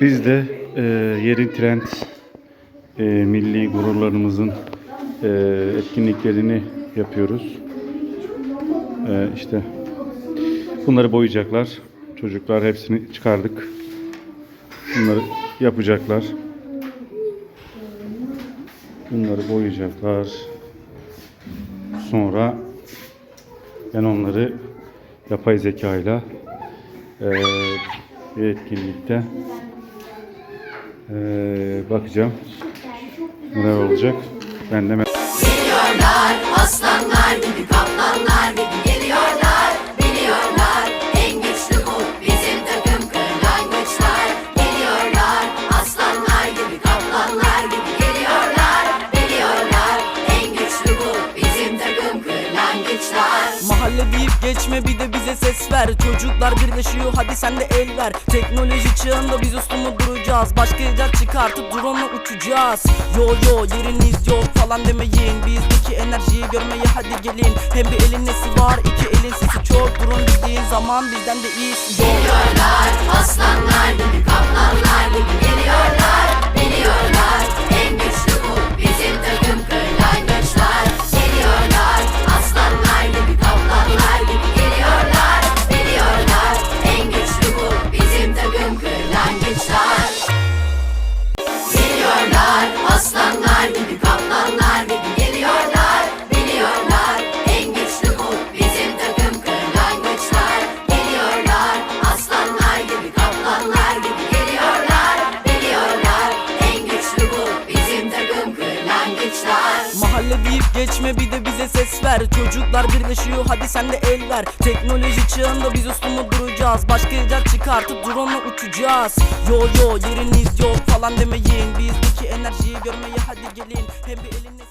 Biz de e, yerin trend e, milli gururlarımızın e, etkinliklerini yapıyoruz. E, işte bunları boyayacaklar. Çocuklar hepsini çıkardık. Bunları yapacaklar. Bunları boyayacaklar. Sonra ben onları yapay zekayla eee bir etkinlikte eee, bakacağım neler olacak. Ben de aslanlar gibi geçme bir de bize ses ver. Çocuklar birleşiyor hadi sen de el ver. Teknoloji çağında biz mu duracağız? Başka icat çıkartıp drone'la uçacağız. Yo yo yeriniz yok falan demeyin. Bizdeki enerjiyi görmeye hadi gelin. Hem bir elin nesi var iki elin sesi çok. Drone dediğin zaman bizden de yok Geliyorlar aslanlar. gibi Mahalle deyip geçme bir de bize ses ver. Çocuklar birleşiyor hadi sen de el ver. Teknoloji çağında biz mu duracağız. Başka icat çıkartıp drone'la uçacağız. Yo yo yeriniz yok falan demeyin. Bizdeki enerjiyi görmeye hadi gelin. Hem bir elin nesi